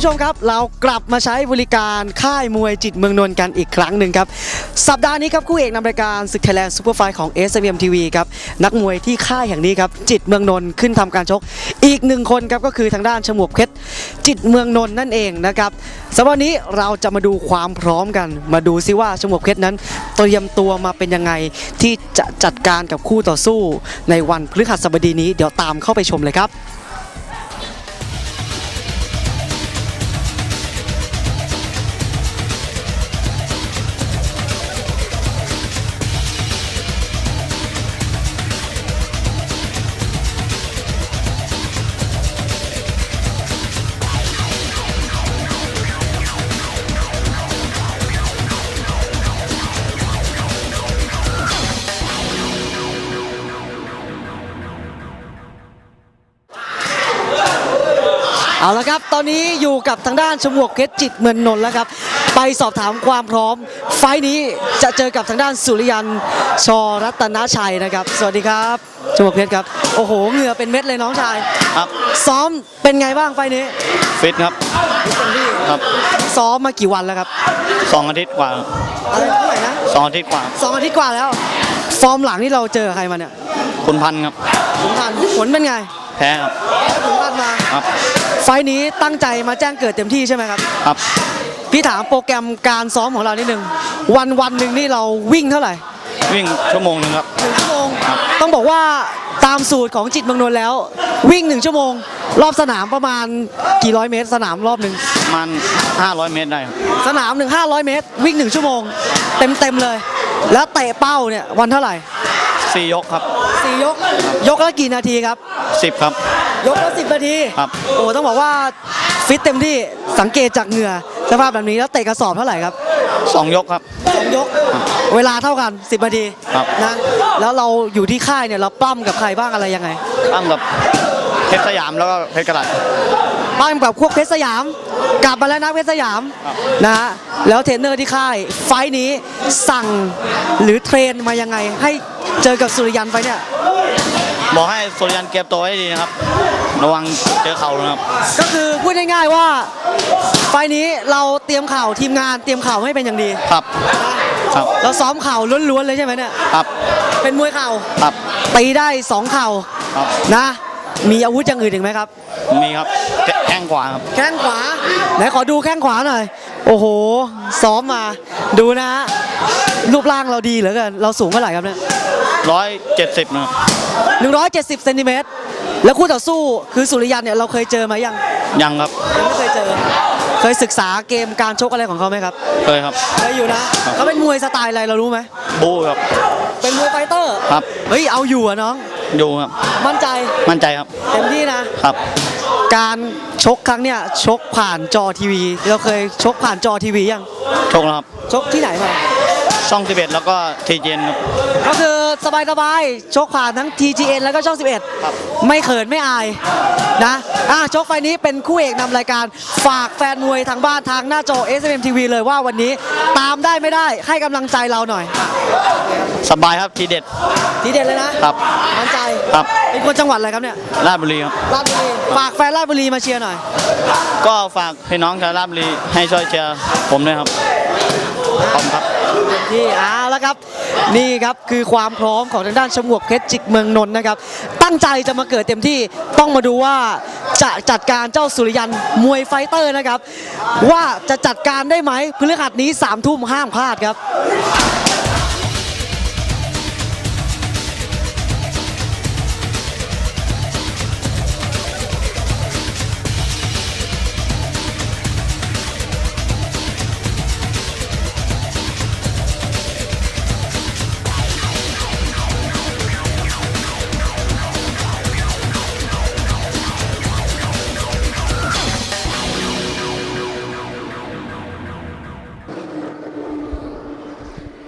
คุณผู้ชมครับ เรากลับมาใช้บริการค่ายมวยจิตเมืองนนท์กันอีกครั้งหนึ่งครับ สัปดาห์นี้ครับคู่เอกนำรายการศึกไทยแลนด์ซูเปอร์ไฟของ s m TV ครับ นักมวยที่ค่ายแห่งนี้ครับจิตเมืองนนท์ขึ้นทำการชก อีกหนึ่งคนครับก็คือทางด้านฉมวกเพชรจิตเมืองนนท์นั่นเองนะครับสำหรับวันนี้เราจะมาดูความพร้อมกัน มาดูซิว่าฉมวกเพชรนั้น เตรียมตัวมาเป็นยังไงที่จะจัดการกับคู่ต่อสู้ ในวันพฤหัสบดีนี้เดี๋ยวตามเข้าไปชมเลยครับ เอาละครับ ตอนนี้อยู่กับทางด้านชมวกเพชรจิตเมืองนนท์แล้วครับ ไปสอบถามความพร้อม ไฟล์นี้จะเจอกับทางด้านสุริยันชอรัตนชัยนะครับ สวัสดีครับชมวกเพชรครับ โอ้โห เหงื่อเป็นเม็ดเลยน้องชาย ครับ ซ้อมเป็นไงบ้างไฟล์นี้ ฟิตครับ ครับ ซ้อมมากี่วันแล้วครับสองอาทิตย์กว่าอะไรเท่าไหร่นะสองอาทิตย์กว่าสองอาทิตย์กว่าแล้ว ฟอร์มหลังที่เราเจอใครมาเนี่ย คุณพันธ์ครับขุนพันธุ์ผลเป็นไง แพ้ครับขุนพันธุ์มาครับไฟล์นี้ตั้งใจมาแจ้งเกิดเต็มที่ใช่ไหมครับ ครับ พี่ถามโปรแกรมการซ้อมของเรานิดนึง วันวันหนึ่งนี่เราวิ่งเท่าไหร่วิ่งชั่วโมงหนึงครับหนึ่งชั่วโมงต้องบอกว่าตามสูตรของจิตเมืองนนท์แล้ว วิ่งหนึ่งชั่วโมง รอบสนามประมาณกี่ร้อยเมตร สนามรอบหนึ่งประมาณ500 เมตรได้ครับสนามหนึ่งห้าร้อยเมตร วิ่งหนึ่งชั่วโมง เต็มเต็มๆเลย แล้วเตะเป้าเนี่ยวันเท่าไหร่สี่ยกครับ สี่ยก ยกละกี่นาทีครับ สิบครับ ยกละสิบนาทีครับ โอ้ต้องบอกว่าฟิตเต็มที่สังเกตจากเหงื่อสภาพแบบนี้แล้วเตะกระสอบเท่าไหร่ครับสองยกครับ สองยก เวลาเท่ากัน 10นาทีครับ นะแล้วเราอยู่ที่ค่ายเนี่ยเราปล้ำกับใครบ้างอะไรยังไง ตั้งกับเพชรสยามแล้วก็เพชรกระดาษปล้ำกับพวกเพชรสยาม กลับมาแล้วนะเพชรสยามครับ นะฮะแล้วเทรนเนอร์ที่ค่าย ไฟท์นี้สั่งหรือเทรนมายังไง ให้ เจอกับสุริยันไฟท์เนี่ยบอกให้สุริยันเก็บตัวให้ดีนะครับ ระวังเจอเข่านะครับ ก็คือพูดง่ายๆว่า ไฟท์นี้เราเตรียมข่าวทีมงานเตรียมข่าวให้เป็นอย่างดี ครับ ครับ เราซ้อมเข่าล้วนๆเลยใช่ไหมเนี่ย ครับ เป็นมวยเข่าครับ ตีได้สองเข่าครับ นะ มีอาวุธอย่างอื่นอีกไหมครับ มีครับแข้งขวาครับ แข้งขวา ไหนขอดูแข้งขวาหน่อย โอ้โห ซ้อมมาดูนะฮะรูปร่างเราดีเหลือเกินเราสูงเท่าไหร่ครับเนี่ยร้อยเจ็ดสิบนะครับ170เซนติเมตรแล้วคู่ต่อสู้คือสุริยันเนี่ยเราเคยเจอมายังยังครับยังไม่เคยเจอ เคยศึกษาเกมการชกอะไรของเขาไหมครับเคยครับ เคยอยู่นะเขาเป็นมวยสไตล์อะไรเรารู้ไหมบูครับเป็นมวยไฟเตอร์ครับ เฮ้ยเอาอยู่อะน้อง อยู่ครับ มั่นใจมั่นใจครับ เต็มที่นะครับ การชกครั้งเนี่ยชกผ่านจอทีวี เราเคยชกผ่านจอทีวียังโชคแล้วครับ ชกที่ไหนมาช่อง 11 แล้วก็ทีเจนครับ ก็คือสบายสบายๆชกผ่านทั้ง TGN แล้วก็ช่องครับ11ไม่เขินไม่อาย นะอะชกไฟนี้เป็นคู่เอกนำรายการฝากแฟนมวยทางบ้านทางหน้าจอ SMM TV เลยว่าวันนี้ตามได้ไม่ได้ให้กำลังใจเราหน่อยสบายครับทีเด็ด ทีเด็ดเลยนะครับ มั่นใจครับเป็นคนจังหวัดอะไรครับเนี่ยราชบุรีครับ ราชบุรีฝากแฟนราชบุรีมาเชียร์หน่อย ก็ฝากพี่น้องชาวราชบุรีให้ช่วยเชียร์ผมด้วยครับขอบคุณครับ นี่เอาแล้วครับ นี่ครับคือความพร้อมของทางด้านชมวกเพชรจิกเมืองนนท์นะครับ ตั้งใจจะมาเกิดเต็มที่ต้องมาดูว่าจะจัดการเจ้าสุริยันมวยไฟเตอร์นะครับ ว่าจะจัดการได้ไหมพฤหัสนี้3ามทุ่มห้ามพลาดครับ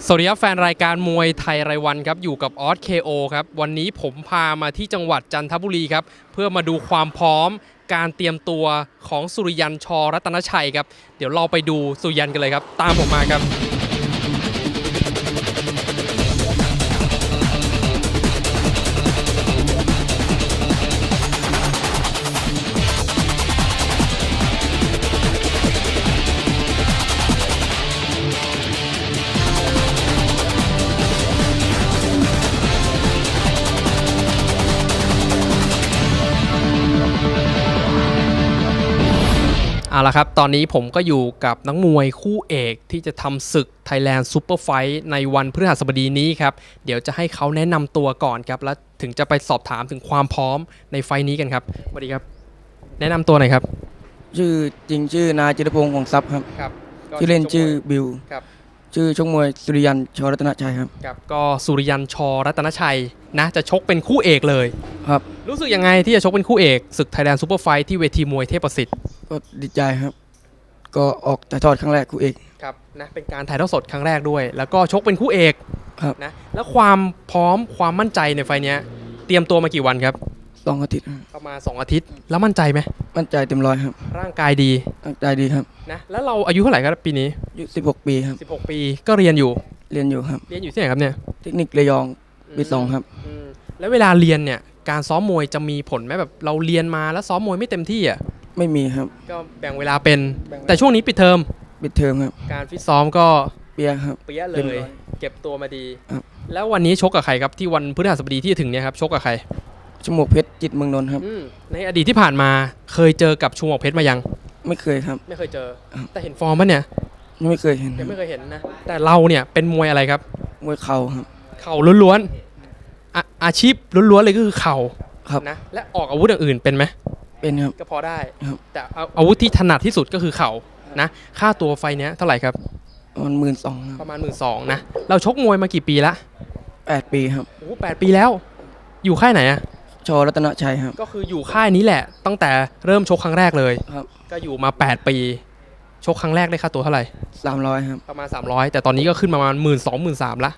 สวัสดีครับแฟนรายการมวยไทยรายวันครับอยู่กับออสเคโอครับวันนี้ผมพามาที่จังหวัดจันทบุรีครับเพื่อมาดูความพร้อมการเตรียมตัวของสุริยันชอรัตนชัยครับเดี๋ยวเราไปดูสุริยันกันเลยครับ ตามผมมาครับ เอาละครับ ตอนนี้ผมก็อยู่กับนักมวยคู่เอกที่จะทำศึก Thailand Super Fight ในวันพฤหัสบดีนี้ครับ เดี๋ยวจะให้เขาแนะนำตัวก่อนครับ แล้วถึงจะไปสอบถามถึงความพร้อมในไฟต์นี้กันครับสวัสดีครับ แนะนำตัวหน่อยครับ ชื่อจริงชื่อนายจิรพงศ์ของทรัพย์ครับ ครับชื่อเล่นชื่อบิวครับ ชื่อชกมวยสุริยันชรัตนชัยครับครับก็สุริยันชอรัตนชัยนะจะชกเป็นคู่เอกเลย ครับ รู้สึกยังไงที่จะชกเป็นคู่เอกศึก Thailand Super Fight ที่เวทีมวยเทพประสิทธิ์ก็ดีใจครับ ก็ออกถ่ายทอดครั้งแรกคู่เอกครับนะเป็นการถ่ายทอดสดครั้งแรกด้วย แล้วก็ชกเป็นคู่เอกครับนะแล้วความพร้อมความมั่นใจในไฟล์เนี้ยเตรียมตัวมากี่วันครับ สองอาทิตย์ครับประมาณ2อาทิตย์ แล้วมั่นใจไหมมั่นใจเต็มร้อยครับร่างกายดีตั้งใจดีครับนะแล้วเราอายุเท่าไหร่ครับปีนี้อายุ16ปีครับ16ปีก็เรียนอยู่เรียนอยู่ครับ เรียนอยู่ที่ไหนครับเนี่ยเทคนิคระยองปีสองครับอืมแล้วเวลาเรียนเนี่ยการซ้อมมวยจะมีผลไหมแบบเราเรียนมาแล้วซ้อมมวยไม่เต็มที่อะไม่มีครับ ก็แบ่งเวลาเป็นแบ่งเวลาแต่ช่วงนี้ปิดเทอมปิดเทอมครับการฟิตซ้อมก็เปียครับเปี้ยเลเต็มยร้อยเก็บตัวมาดีครับแล้ววันนี้ชกกับใครครับที่วันพฤหัสบดีที่จะถึงเนี่ยครับชกกับใคร ชมวกเพชรจิตรเมืองนนท์ครับ อืมในอดีตที่ผ่านมาเคยเจอกับชูหมวกเพชรมายัง ไม่เคยครับ ไม่เคยเจอครับแต่เห็นฟอร์มปะเนี่ยไม่เคยเห็นคยัรังบไม่เคยเห็นนะ แต่เราเนี่ยเป็นมวยอะไรครับ มวยเข่าครับ เข่าล้วนๆอาอาชีพล้วนๆเลยก็คือเข่าครับนะและออกอาวุธอย่างอื่นเป็นไหมเป็นครับ ก็พอได้ ครับ แต่เอาอาวุธที่ถนัดที่สุดก็คือเข่านะ ค่าตัวไฟเนี้ยเท่าไหร่ครับมันหมื่นสองคปรับระมาณหมื่นสองนะเราชกมวยมากี่ปีละแปดปีครับโอ้โหแปดปีแล้ว อยู่ค่ายไหนอะ ชรัตนชัยครับ ก็คืออยู่ค่ายนี้แหละ ตั้งแต่เริ่มชกครั้งแรกเลยครับ ก็อยู่มา 8 ปี ชกครั้งแรกได้ค่าตัวเท่าไหร่สามร้อยครับประมาณ 300 แต่ตอนนี้ก็ขึ้นมาประมาณหมื่นสองหมื่นสามละ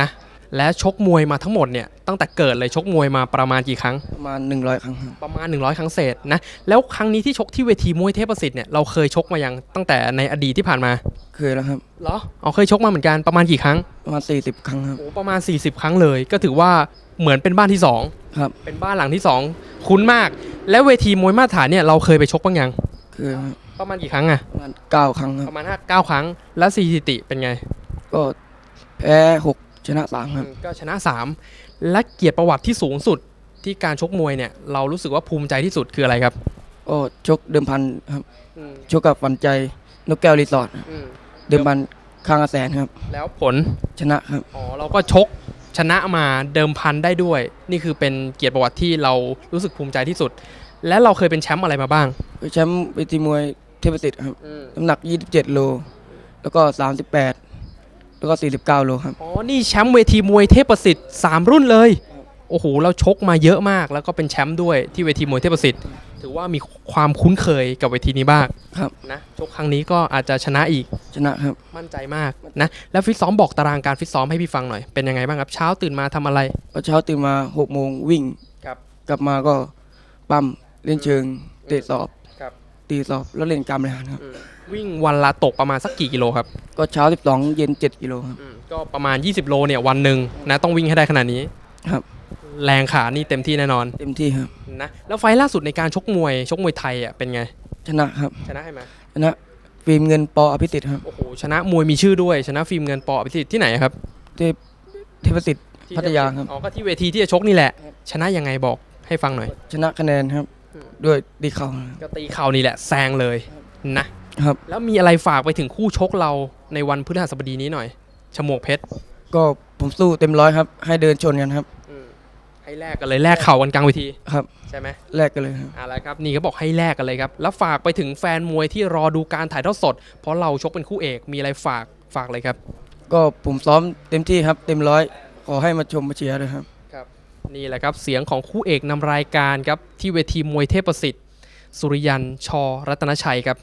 นะ และชกมวยมาทั้งหมดเนี่ยตั้งแต่เกิดเลยชกมวยมาประมาณกี่ครั้ง ประมาณหนึ่งร้อยครั้งครับประมาณ 100 ครั้งเศษนะแล้วครั้งนี้ที่ชกที่เวทีมวยเทพประสิทธิ์เนี่ยเราเคยชกมายังตั้งแต่ในอดีตที่ผ่านมาเคยแล้วครับเหรออ๋อเคยชกมาเหมือนกันประมาณกี่ครั้งประมาณสี่สิบครั้งครับโอ้ประมาณ 40 ครั้งเลย ก็ถือว่าเหมือนเป็นบ้านที่สองครับ เป็นบ้านหลังที่สองคุ้นมาก แล้วเวทีมวยมาตรฐานเนี่ยเราเคยไปชกบ้างยังเคยครับประมาณกี่ครั้งอะประมาณเก้าครั้งครัปบระมาณห้าเก้าครั้ง แล้วสถิติเป็นไง ก็แพ้หก ชนะสามครับอืมก็ชนะ 3 และเกียรติประวัติที่สูงสุดที่การชกมวยเนี่ย เรารู้สึกว่าภูมิใจที่สุดคืออะไรครับก็ชกเดิมพันครับชกกับฝันใจนกแก้วรีสอร์ทเดิมพันข้างละแสนครับ แล้วผล ชนะครับอ๋อ เราก็ชกชนะมาเดิมพันได้ด้วย นี่คือเป็นเกียรติประวัติที่เรารู้สึกภูมิใจที่สุด และเราเคยเป็นแชมป์อะไรมาบ้างแชมป์เวทีมวยเทพประสิทธิ์ครับน้ำหนัก 27 โล แล้วก็ 38 แล้วก็ 49 โลครับ อ๋อ นี่แชมป์เวทีมวยเทพประสิทธิ์ 3 รุ่นเลย โอ้โห เราชกมาเยอะมาก แล้วก็เป็นแชมป์ด้วยที่เวทีมวยเทพประสิทธิ์ ถือว่ามีความคุ้นเคยกับเวทีนี้บ้างครับ นะ ชกครั้งนี้ก็อาจจะชนะอีก ชนะครับ มั่นใจมากนะ แล้วฟิตซ้อมบอกตารางการฟิตซ้อมให้พี่ฟังหน่อย เป็นยังไงบ้างครับ เช้าตื่นมาทำอะไร ก็เช้าตื่นมา6โมงวิ่ง ครับ กลับมาก็ปั๊มเล่นเชิงเตะสอบครับ ตีสอบแล้วเล่นการบริหารครับวิ่งวันละตกประมาณสักกี่กิโลครับ ก็เช้า 12 เย็น 7 กิโลครับก็ประมาณ 20 โลเนี่ยวันหนึ่งนะต้องวิ่งให้ได้ขนาดนี้ครับ แรงขานี่เต็มที่แน่นอน เต็มที่ครับนะแล้วไฟล์ล่าสุดในการชกมวยชกมวยไทยอะเป็นไง ชนะครับชนะให้ไหมชนะฟิล์มเงินปออภิสิทธิ์ครับโอ้โหชนะมวยมีชื่อด้วยชนะฟิล์มเงินปออภิสิทธิ์ที่ไหนครับเทพเทพประสิทธิ์ที่พัทยาครับอ๋อก็ที่เวทีที่จะชกนี่แหละ ชนะยังไงบอกให้ฟังหน่อย ชนะคะแนนครับอืม ด้วยดีเข่าครับก็ตีเข่านี่แหละแซงเลยนะครับ แล้วมีอะไรฝากไปถึงคู่ชกเราในวันพฤหัสบดีนี้หน่อยชมวกเพชรก็ผมสู้เต็มร้อยครับ ให้เดินชนกันครับให้แลกกันเลยแลกเข่ากันกลางเวทีครับใช่ไหมแลกกันเลยครับเอาละครับนี่ก็บอกให้แลกกันเลยครับ แล้วฝากไปถึงแฟนมวยที่รอดูการถ่ายทอดสด เพราะเราชกเป็นคู่เอกมีอะไรฝากฝากเลยครับ ก็ผมซ้อมเต็มที่ครับ เต็มร้อยขอให้มาชมมาเชียร์ด้วยครับ นี่แหละครับเสียงของคู่เอกนำรายการครับที่เวทีมวยเทพประสิทธิ์ สุริยันชอรัตนชัยครับ